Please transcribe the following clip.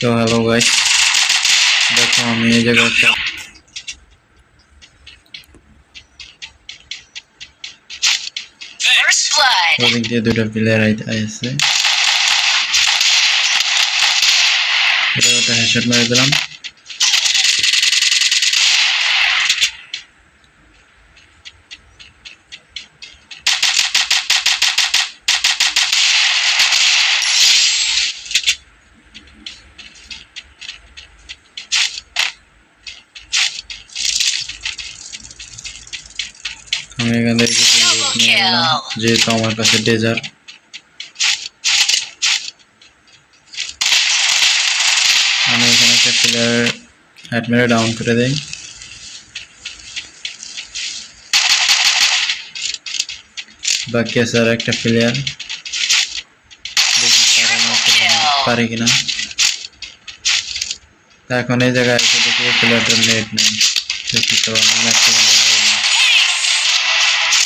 তো hello guys দেখো আমি এই blood. ওদিক দিয়ে দুটো প্লেয়ার আছে এটা হেডশট মেরে দিলাম। আমি এখান থেকে কিছু loot নিয়ে নিলাম যেহেতু আমার কাছে ডেজার আমি এখানে একটা প্লেয়ার হ্যাট মেরে ডাউন করে দেই। বাকি আছে আর একটা প্লেয়ার দেখি পারে কিনা। তা এখন এই জায়গায় এসে দেখি প্লেয়ারটার নেট নেই। তো ম্যাক্সিমাম